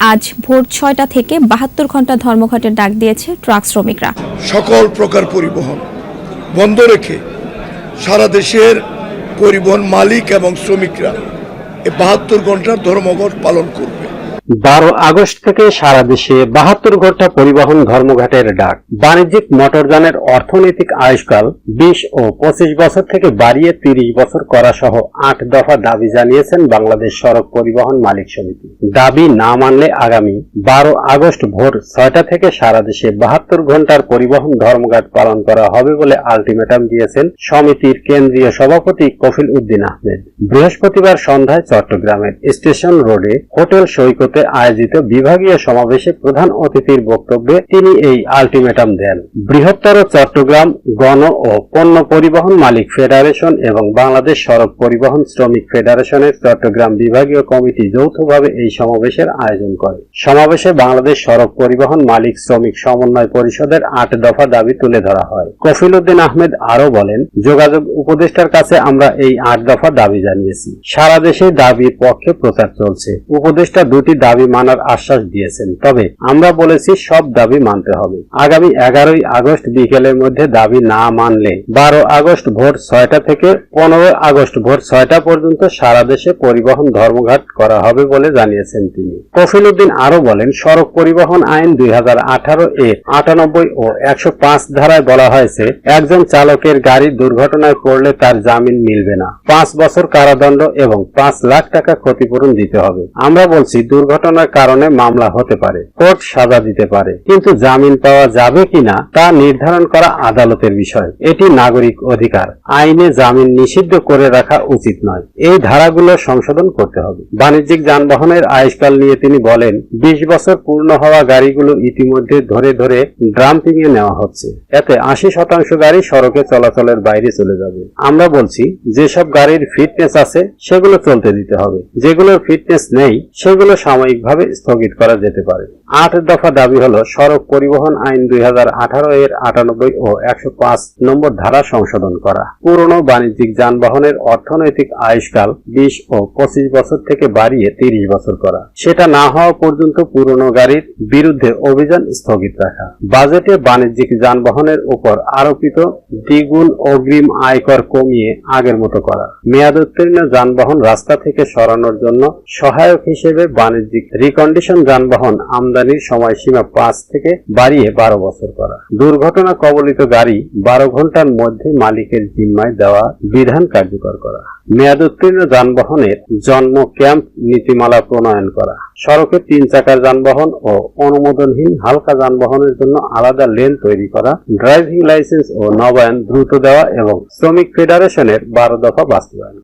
আজ ভোর ছয়টা থেকে বাহাত্তর ঘণ্টা ধর্মঘটের ডাক দিয়েছে ট্রাক শ্রমিকরা। সকল প্রকার পরিবহন বন্ধ রেখে সারা দেশের পরিবহন মালিক এবং শ্রমিকরা এই বাহাত্তর ঘণ্টার ধর্মঘট পালন করবে। বারো আগস্ট থেকে সারা দেশে বাহাত্তর ঘণ্টা পরিবহন ধর্মঘাটের ডাক। বাণিজ্যিক মোটরযানের অর্থনৈতিক আয়ুষ্কাল বিশ ও পঁচিশ বছর থেকে বাড়িয়ে তিরিশ বছর করা সহ আট দফা দাবি জানিয়েছেন বাংলাদেশ সড়ক পরিবহন মালিক সমিতি। দাবি না মানলে আগামী বারো আগস্ট ভোর ছয়টা থেকে সারা দেশে বাহাত্তর ঘণ্টার পরিবহন ধর্মঘাট পালন করা হবে বলে আলটিমেটাম দিয়েছেন সমিতির কেন্দ্রীয় সভাপতি কফিল উদ্দিন আহমেদ। বৃহস্পতিবার সন্ধ্যায় চট্টগ্রামের স্টেশন রোডে হোটেল সৈকতে আয়োজিত বিভাগীয় সমাবেশে প্রধান অতিথির বক্তব্যে তিনি এই আলটিমেটাম দেন। বৃহত্তর চট্টগ্রাম গণ ও পণ্য পরিবহন মালিক ফেডারেশন এবং বাংলাদেশ সড়ক পরিবহন শ্রমিক ফেডারেশনের চট্টগ্রাম বিভাগীয় কমিটি যৌথভাবে এই সমাবেশের আয়োজন করে। সমাবেশে বাংলাদেশ সড়ক পরিবহন মালিক শ্রমিক সমন্বয় পরিষদের আট দফা দাবি তুলে ধরা হয়। কফিল উদ্দিন আহমেদ আরও বলেন, যোগাযোগ উপদেষ্টার কাছে আমরা এই আট দফা দাবি জানিয়েছি। সারা দেশে দাবির পক্ষে প্রচার চলছে। উপদেষ্টা দুটি দাবি মানার আশ্বাস দিয়েছেন। তবে আমরা বলেছি সব দাবি মানতে হবে। আগামী এগারোই আগস্ট বিকেলের মধ্যে দাবি না মানলে বারো আগস্ট ভোর ছয়টা থেকে পনেরোই আগস্ট ভোর ছয়টা পর্যন্ত সারা দেশে পরিবহন ধর্মঘাট করা হবে বলে জানিয়েছেন তিনি। কফিল উদ্দিন আরও বলেন, সড়ক পরিবহন আইন দুই এর আটানব্বই ও একশো পাঁচ ধারায় বলা হয়েছে, একজন চালকের গাড়ি দুর্ঘটনায় পড়লে তার জামিন মিলবে না। পাঁচ বছর কারাদণ্ড এবং পাঁচ লাখ টাকা ক্ষতিপূরণ দিতে হবে। আমরা বলছি দুর্ঘটনার কারণে মামলা হতে পারে, কোর্ট সাজা দিতে পারে, কিন্তু জামিন পাওয়া যাবে কিনা তা নির্ধারণ করা আদালতের বিষয়। এটি নাগরিক অধিকার। আইনে জামিন নিষিদ্ধ করে রাখা উচিত নয়। এই ধারাগুলো সংশোধন করতে হবে। বাণিজ্যিক যানবাহনের আয়ুষ্কাল নিয়ে তিনি বলেন, বিশ বছর পূর্ণ হওয়া গাড়িগুলো ইতিমধ্যে ধরে ধরে ড্রাম্পিং এ নেওয়া হচ্ছে। এতে আশি শতাংশ গাড়ি সড়কে চলাচলের বাইরে চলে যাবে। আমরা বলছি, যেসব গাড়ির ফিটনেস আছে, সেগুলো চলতে দিতে হবে। যেগুলোর ফিটনেস নেই, সেগুলো সাময়িকভাবে স্থগিত করা যেতে পারে। আট দফা দাবি হলো, সড়ক পরিবহন আইন দুই এর আটানব্বই ও একশো পাঁচ নম্বর ধারা সংশোধন করা। পুরনো বাণিজ্যিক যানবাহনের অর্থনৈতিক আয়ুষ্কাল বিশ ও পঁচিশ বছর থেকে বাড়িয়ে তিরিশ বছর করা। সেটা না হওয়া পর্যন্ত পুরনো গাড়ির বিরুদ্ধে অভিযান স্থগিত রাখা। বাজেটে বাণিজ্যিক যানবাহনের উপর আরোপিত দ্বিগুণ অগ্রিম আয়কর কমিয়ে আগের মতো করা। মেয়াদোত্তীর্ণ যানবাহন রাস্তা থেকে সরানোর জন্য সহায়ক হিসেবে বাণিজ্যিক রিকন্ডিশন যানবাহন আমদানির সময়সীমা পাঁচ থেকে বাড়িয়ে বারো বছর করা। দুর্ঘটনা কবলিত গাড়ি বারো ঘণ্টার মধ্যে মালিকের জিম্মায় দেওয়া বিধান কার্যকর করা। মেয়াদোত্তীর্ণ যানবাহনের জন্ম ক্যাম্প নীতিমালা প্রণয়ন করা। সড়কে তিন চাকার যানবাহন ও অনুমোদনহীন হালকা যানবাহনের জন্য আলাদা লেন তৈরি করা, ড্রাইভিং লাইসেন্স ও নবায়ন দ্রুত দেওয়া এবং শ্রমিক ফেডারেশনের বারো দফা বাস্তবায়ন।